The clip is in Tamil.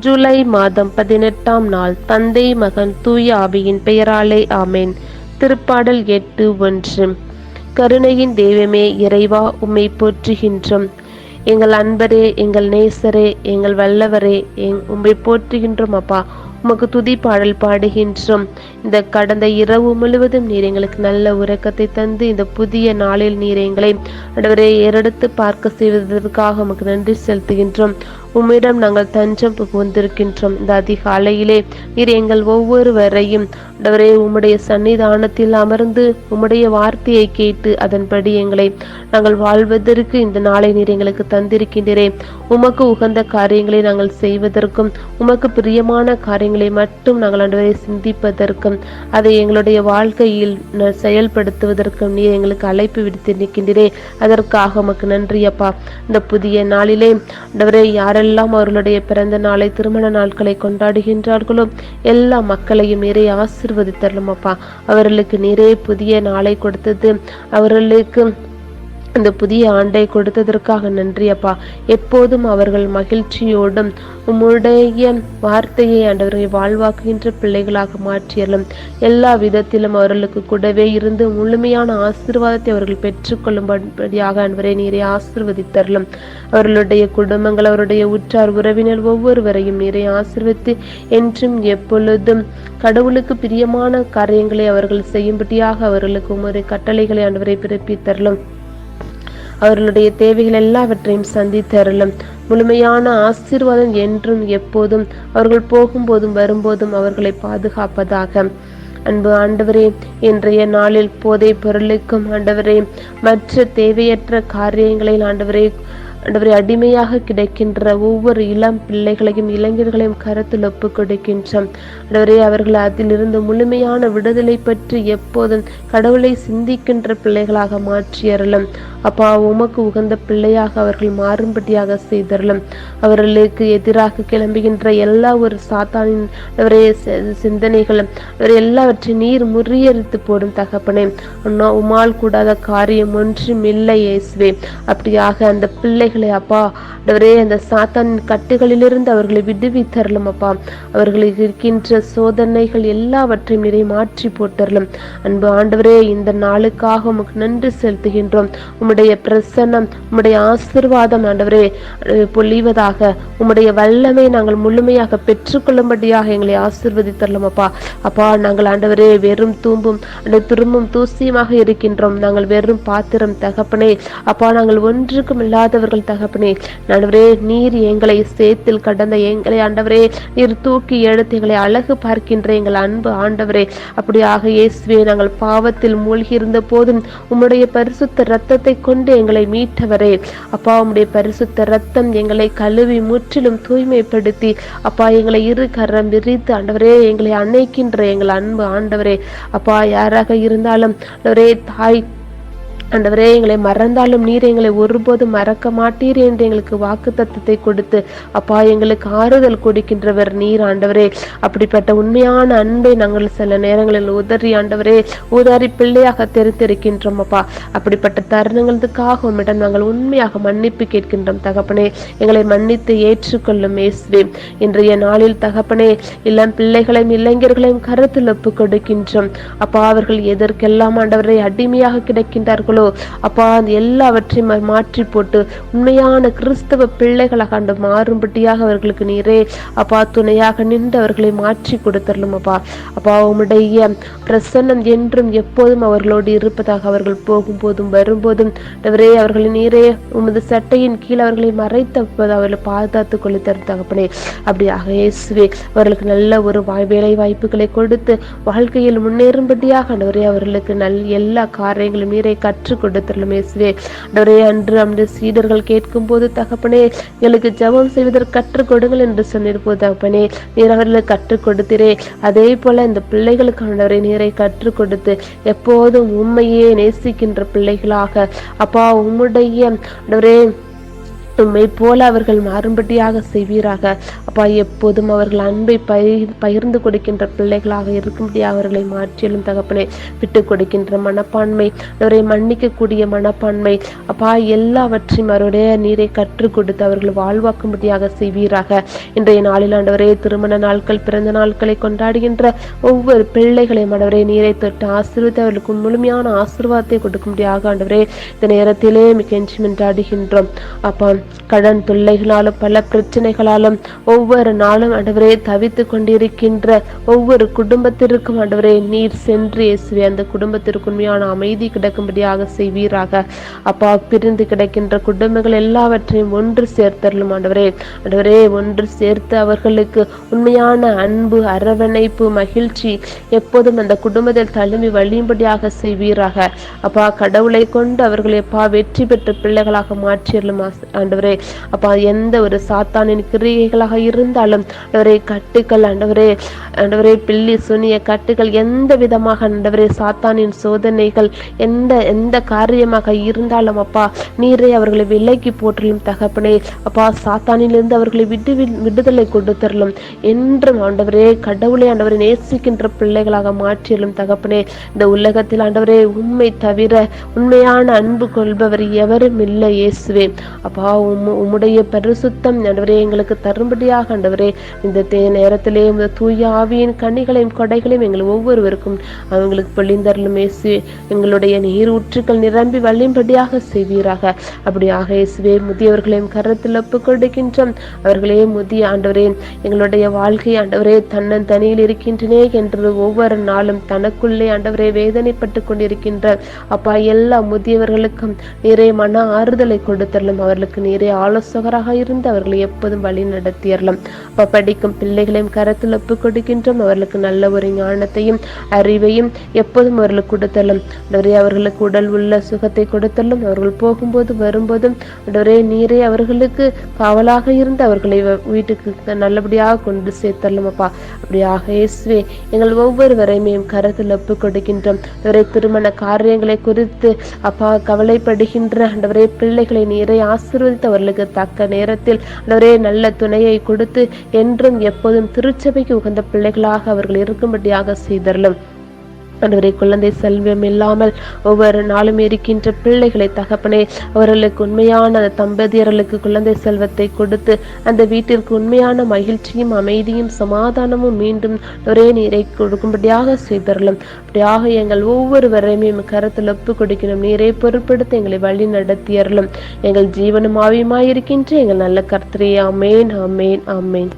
ஜூலை மாதம் பதினெட்டாம் நாள் தந்தை மகன் தூய ஆவியின் பெயராலே ஆமேன். திருப்பாடல் எட்டு ஒன்று. கருணையின் தெய்வமே இறைவா உம்மை போற்றுகின்றோம். எங்கள் அன்பரே எங்கள் நேசரே எங்கள் வல்லவரே எங் உம்மை போற்றுகின்றோம் அப்பா. உமக்கு துதி பாடல் பாடுகின்றோம். இந்த கடந்த இரவு முழுவதும் நீர் எங்களுக்கு நல்ல உறக்கத்தை தந்து இந்த புதிய நாளில் நீர் எங்களை அடவரை ஏறெடுத்து பார்க்க செய்வதற்காக உமக்கு நன்றி செலுத்துகின்றோம். உம்மிடம் நாங்கள் தஞ்சம் புகுந்திருக்கின்றோம். இந்த அதிகாலையிலே நீர் எங்கள் ஒவ்வொருவரையும் ஆண்டவரே உம்முடைய சன்னிதானத்தில் அமர்ந்து உம்முடைய வார்த்தையை கேட்டு அதன்படி எங்களை நாங்கள் வாழ்வதற்கு இந்த நாளை நீர் எங்களுக்கு தந்திருக்கின்றே உமக்கு உகந்த காரியங்களை நாங்கள் செய்வதற்கும் உமக்கு பிரியமான காரியங்களை மட்டும் நாங்கள் ஆண்டவரை சிந்திப்பதற்கும் அதை எங்களுடைய வாழ்க்கையில் செயல்படுத்துவதற்கும் நீர் எங்களுக்கு அழைப்பு விடுத்து நிற்கின்றே அதற்காக உமக்கு நன்றி அப்பா. இந்த புதிய நாளிலே ஆண்டவரே யாரெல்லாம் அவர்களுடைய பிறந்த நாளை திருமண நாட்களை கொண்டாடுகின்றார்களோ எல்லா மக்களையும் நிறைய ஆசிரியர் அப்பா அவர்களுக்கு நிறைய புதிய நாளை கொடுத்தது. அவர்களுக்கு இந்த புதிய ஆண்டை கொடுத்ததற்காக நன்றி அப்பா. எப்போதும் அவர்கள் மகிழ்ச்சியோடும் உம்முடைய வார்த்தையை ஆண்டவரை வாழ்வாக்குகின்ற பிள்ளைகளாக மாற்றியலும் எல்லா விதத்திலும் அவர்களுக்கு கூடவே இருந்து முழுமையான ஆசீர்வாதத்தை அவர்கள் பெற்றுக்கொள்ளும்படியாக அன்பரை நீரை ஆசிர்வதித்தரலும். அவர்களுடைய குடும்பங்கள் அவருடைய உற்றார் உறவினர் ஒவ்வொருவரையும் நீரை ஆசிர்வதித்து என்றும் எப்பொழுதும் கடவுளுக்கு பிரியமான காரியங்களை அவர்கள் செய்யும்படியாக அவர்களுக்கு உமது கட்டளைகளை அன்பரை பிறப்பித்தரலும். அவர்களுடைய தேவைகள் எல்லாவற்றையும் சந்தித்தருளும் முழுமையான ஆசீர்வாதம் என்றும் எப்போதும் அவர்கள் போகும்போதும் வரும்போதும் அவர்களை பாதுகாப்பதாக. அன்பு ஆண்டவரே இன்றைய நாளில் போதை பொருளுக்கும் ஆண்டவரே மற்ற தேவையற்ற காரியங்களில் ஆண்டவரே ஆண்டவரே அடிமையாக கிடைக்கின்ற ஒவ்வொரு இளம் பிள்ளைகளையும் இளைஞர்களையும் கருத்தில் ஒப்பு கொடுக்கின்றோம். ஆண்டவரே அவர்கள் அதிலிருந்து முழுமையான விடுதலை பற்றி எப்போதும் கடவுளை சிந்திக்கின்ற பிள்ளைகளாக மாற்றியறலும் அப்பா உமக்கு உகந்த பிள்ளையாக அவர்கள் மாறும்படியாக செய்தரலும். அவர்களுக்கு எதிராக கிளம்புகின்ற எல்லா ஒரு சாத்தானின் அவரே சிந்தனைகளும் அவர் எல்லாவற்றையும் நீர் முறியடித்து போடும் தகப்பனே. அண்ணா உமால் கூடாத காரியம் ஒன்றும் இல்லை இயேசுவே. அப்படியாக அந்த பிள்ளைகளை அப்பா ஆண்டவரே அந்த சாத்தன் கட்டுகளிலிருந்து அவர்களை விடுவித்தரலும் அப்பா. அவர்களுக்கு இருக்கின்ற சோதனைகள் எல்லாவற்றையும் நிறை மாற்றி போட்டரலும். அன்பு ஆண்டவரே இந்த நாளுக்காக உமக்கு நன்றி செலுத்துகின்றோம். உம்முடைய பிரசன்னம் உம்முடைய ஆசிர்வாதம் ஆண்டவரே பொழிவதாக. உம்முடைய வல்லமை நாங்கள் முழுமையாக பெற்றுக்கொள்ளும்படியாக எங்களை ஆசிர்வதித்தரலும் அப்பா. அப்பா நாங்கள் ஆண்டவரே வெறும் தூம்பும் அந்த திரும்பும் தூசியமாக இருக்கின்றோம். நாங்கள் வெறும் பாத்திரம் தகப்பனே. அப்பா நாங்கள் ஒன்றுக்கும் இல்லாதவர்கள் தகப்பனே. ஆண்டவரே நீர் எங்களை சேத்தில் கடந்த எங்களை ஆண்டவரே நீர் தூக்கி எடுத்து எங்களை அழகு பார்க்கின்ற எங்கள் அன்பு ஆண்டவரே. அப்படியாக இயேசுவே நாங்கள் பாவத்தில் மூழ்கியிருந்த போதும் உம்முடைய பரிசுத்த இரத்தத்தை கொண்டு எங்களை மீட்டவரே. அப்பா உம்முடைய பரிசுத்த இரத்தம் எங்களை கழுவி முற்றிலும் தூய்மைப்படுத்தி அப்பா எங்களை இரு கரம் விரித்து ஆண்டவரே எங்களை அணைக்கின்ற எங்கள் அன்பு ஆண்டவரே. அப்பா யாராக இருந்தாலும் ஆண்டவரே தாய் ஆண்டவரே எங்களை மறந்தாலும் நீர் எங்களை ஒருபோதும் மறக்க மாட்டீர் என்று எங்களுக்கு வாக்கு தத்துவத்தை கொடுத்து அப்பா எங்களுக்கு ஆறுதல் கொடுக்கின்றவர் நீர் ஆண்டவரே. அப்படிப்பட்ட உண்மையான அன்பை நாங்கள் சில நேரங்களில் உதறி ஆண்டவரே உதாரி பிள்ளையாக தெரிந்திருக்கின்றோம் அப்பா. அப்படிப்பட்ட தருணங்களுக்காக உம்மிடம் நாங்கள் உண்மையாக மன்னிப்பு கேட்கின்றோம் தகப்பனே. எங்களை மன்னித்து ஏற்றுக்கொள்ளும் இயேசுவே. இன்றைய நாளில் தகப்பனே இளம் பிள்ளைகளையும் இளைஞர்களையும் கருத்தில் ஒப்பு கொடுக்கின்றோம். அப்பா அவர்கள் எதற்கெல்லாம் ஆண்டவரை அடிமையாக கிடைக்கின்றார்களோ அப்பா அந்த எல்லாவற்றையும் மாற்றி போட்டு உண்மையான கிறிஸ்தவ பிள்ளைகளாக ஆண்டு மாறும்படியாக அவர்களுக்கு நீரே. அப்பா துணையாக நின்று அவர்களை மாற்றி கொடுத்தரலும் அப்பா. அப்பா உம்முடைய பிரசன்னம் என்றும் எப்போதும் அவர்களோடு இருப்பதாக அவர்கள் போகும்போதும் வரும்போதும் அவரே அவர்களை நீரே உமது சட்டையின் கீழ் அவர்களை மறைத்தப்பது அவர்களை பாதுகாத்து கொள்ளி தரும் தகப்பனே. அப்படியாக இயேசுவே அவர்களுக்கு நல்ல ஒரு வாய் வேலை வாய்ப்புகளை கொடுத்து வாழ்க்கையில் முன்னேறும்படியாக ஆண்டவரே அவர்களுக்கு நல் எல்லா காரியங்களும் நீரை கற்று கொடுத்துள்ளோம் இயேசுவே அன்றே அன்று அந்த சீடர்கள் கேட்கும் போது தகப்பனே எங்களுக்கு ஜெபம் செய்வதற்கு கற்றுக் கொடுங்கள் என்று சொன்னிருப்போது தகப்பனே நீர் அவர்களுக்கு கற்றுக் கொடுத்தீரே. அதே போல இந்த பிள்ளைகளுக்கு ஆண்டவரை நீரை கற்றுக் கொடுத்து எப்போதும் உண்மையே நேசிக்கின்ற பிள்ளைகளாக. அப்பா உம்முடைய ஆண்டவரே உண்மை போல அவர்கள் மாறும்படியாக செய்வீராக. அப்பா எப்போதும் அவர்கள் அன்பை பகிர் பகிர்ந்து கொடுக்கின்ற பிள்ளைகளாக இருக்கும்படியாக அவர்களை மாற்றியலும் தகப்பனே விட்டு கொடுக்கின்ற மனப்பான்மை அவரை மன்னிக்கக்கூடிய மனப்பான்மை அப்பா எல்லாவற்றையும் அவருடைய நீரை கற்றுக் கொடுத்து அவர்கள் வாழ்வாக்கும்படியாக செய்வீராக. இன்றைய நாளில் ஆண்டவரே திருமண நாட்கள் பிறந்த நாட்களை கொண்டாடுகின்ற ஒவ்வொரு பிள்ளைகளையும் ஆண்டவரே நீரை தொட்டு ஆசீர்வித்து அவர்களுக்கு முழுமையான ஆசீர்வாதத்தை கொடுக்கும்படியாக ஆண்டவரே இந்த நேரத்திலே மிகஞ்சி மென்றாடுகின்றோம் அப்பா கடன் தொல்லைகளாலும் பல பிரச்சனைகளாலும் ஒவ்வொரு நாளும் ஆண்டவரே தவித்து கொண்டிருக்கின்ற ஒவ்வொரு குடும்பத்திற்கும் ஆண்டவரே நீர் சென்று இயேசுவே அந்த குடும்பத்திற்கு உண்மையான அமைதி கிடைக்கும்படியாக செய்வீராக. அப்பா பிரிந்து கிடக்கின்ற குடும்பங்கள் எல்லாவற்றையும் ஒன்று சேர்த்தரலும் ஆண்டவரே. ஆண்டவரே ஒன்று சேர்த்து அவர்களுக்கு உண்மையான அன்பு அரவணைப்பு மகிழ்ச்சி எப்போதும் அந்த குடும்பத்தில் தழுவி வழியும்படியாக செய்வீராக. அப்பா கடவுளை கொண்டு அவர்களை அப்பா வெற்றி பெற்ற பிள்ளைகளாக மாற்றியலும் ஆண்டவரே. ஆண்டவரே. அப்பா எந்த ஒரு சாத்தானின் கிரியைகளாக இருந்தாலும் ஆண்டவரே கட்டுக்கள் ஆண்டவரே ஆண்டவரே பில்லி சுனிய கட்டுகள் எந்த விதமாக ஆண்டவரே சாத்தானின் சோதனைகள் எந்த எந்த காரியமாக இருந்தாலும் அப்பா நீரே அவர்களை விலைக்கு போற்றிலும் தகப்பனே. அப்பா சாத்தானிலிருந்து அவர்களை விடு விடுதலை கொடுத்தரலும் என்றும் ஆண்டவரே கடவுளை ஆண்டவரை நேசிக்கின்ற பிள்ளைகளாக மாற்றியலும் தகப்பனே. இந்த உலகத்தில் ஆண்டவரே உண்மை தவிர உண்மையான அன்பு கொள்பவர் எவரும் இல்லை இயேசுவே. அப்பா உம் உம்முடைய பரிசுத்தம் ஆண்டவரே எங்களுக்கு தரும்படியாக ஆண்டவரே இந்த தே நேரத்திலே இந்த தூய ஆவியின் கனிகளையும் கொடைகளையும் எங்கள் ஒவ்வொருவருக்கும் அவங்களுக்கு பொழிந்தரலும் இயேசு. எங்களுடைய நீர் ஊற்றுக்கள் நிரம்பி வழியும்படியாக செய்வீராக. அப்படியாக இயேசுவே முதியவர்களையும் கரத்தில் ஒப்பு கொடுக்கின்றோம் அவர்களே முதிய ஆண்டவரே எங்களுடைய வாழ்க்கை ஆண்டவரே தன்னன் தனியில் இருக்கின்றனே என்று ஒவ்வொரு நாளும் தனக்குள்ளே ஆண்டவரே வேதனைப்பட்டு கொண்டிருக்கின்ற அப்பா எல்லா முதியவர்களுக்கும் நிறைய மன ஆறுதலை கொடுத்தரலும் அவர்களுக்கு நீரே ஆலோசகராக இருந்து அவர்களை எப்போதும் வழி நடத்தியறலாம் அப்ப படிக்கும் பிள்ளைகளையும் கரத்தில் ஒப்பு கொடுக்கின்றோம். அவர்களுக்கு நல்ல ஒரு ஞானத்தையும் அறிவையும் எப்போதும் அவர்களுக்கு கொடுத்தலும் நிறைய அவர்களுக்கு உடல் உள்ள சுகத்தை கொடுத்தலும் அவர்கள் போகும்போது வரும்போதும் ஒரே நீரே அவர்களுக்கு காவலாக இருந்து அவர்களை வீட்டுக்கு நல்லபடியாக கொண்டு சேர்த்தலும் அப்பா. அப்படியாக இயேசுவே எங்கள் ஒவ்வொருவரையுமே கரத்தில் ஒப்பு கொடுக்கின்றோம். ஒரே திருமண காரியங்களை குறித்து அப்பா கவலைப்படுகின்ற ஆண்டவரே பிள்ளைகளை நீரை ஆசிர்வதி அவர்களுக்கு தக்க நேரத்தில் ஆண்டவரே நல்ல துணையை கொடுத்து என்றும் எப்போதும் திருச்சபைக்கு உகந்த பிள்ளைகளாக அவர்கள் இருக்கும்படியாக செய்தரலும். அன்றுவரை குழந்தை செல்வம் இல்லாமல் ஒவ்வொரு நாளும் இருக்கின்ற பிள்ளைகளை தகப்பனே அவர்களுக்கு உண்மையான தம்பதியர்களுக்கு குழந்தை செல்வத்தை கொடுத்து அந்த வீட்டிற்கு உண்மையான மகிழ்ச்சியும் அமைதியும் சமாதானமும் மீண்டும் ஒரே நீரை கொடுக்கும்படியாக செய்தரலும். அப்படியாக எங்கள் ஒவ்வொருவரையும் கருத்தில் ஒப்பு கொடுக்கணும் நீரை பொருட்படுத்த எங்களை வழி நடத்தியறலும் எங்கள் ஜீவனும் ஆவியுமாயிருக்கின்ற எங்கள் நல்ல கர்த்தரே. அமேன் அமேன் அமேன்